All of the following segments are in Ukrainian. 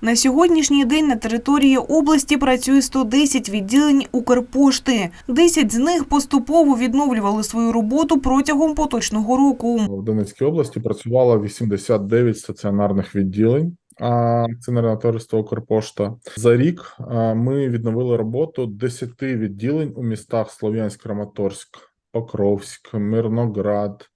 На сьогоднішній день на території області працює 110 відділень Укрпошти. 10 з них поступово відновлювали свою роботу протягом поточного року. В Донецькій області працювало 89 стаціонарних відділень. а, Акціонерного товариства Укрпошта за рік ми відновили роботу 10 відділень у містах Слов'янськ, Краматорськ, Покровськ, Мирноград,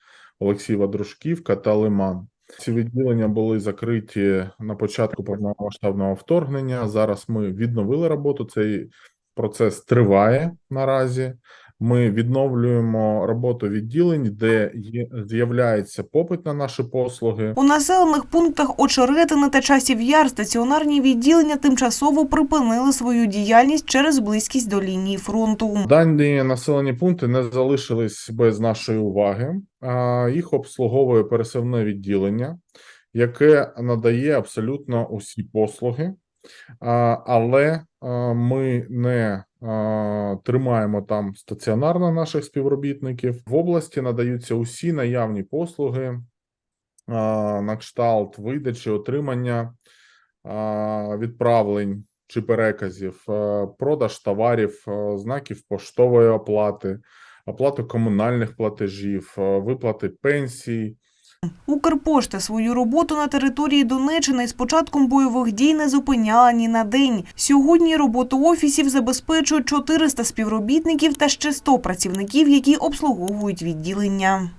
Олексієва Дружківка та Лиман. Ці відділення були закриті на початку повномасштабного вторгнення. Зараз ми відновили роботу. Цей процес триває наразі. Ми відновлюємо роботу відділень, де є, з'являється попит на наші послуги. У населених пунктах Очеретини та Часів Яр стаціонарні відділення тимчасово припинили свою діяльність через близькість до лінії фронту. Дані населені пункти не залишились без нашої уваги. Їх обслуговує пересувне відділення, яке надає абсолютно усі послуги, але ми не тримаємо там стаціонарно наших співробітників. В області надаються усі наявні послуги на кшталт видачі, отримання відправлень чи переказів, е, продаж товарів, е, знаків поштової оплати, оплату комунальних платежів, е, виплати пенсій. Укрпошта свою роботу на території Донеччини з початком бойових дій не зупиняла ні на день. Сьогодні роботу офісів забезпечують 400 співробітників та ще 100 працівників, які обслуговують відділення.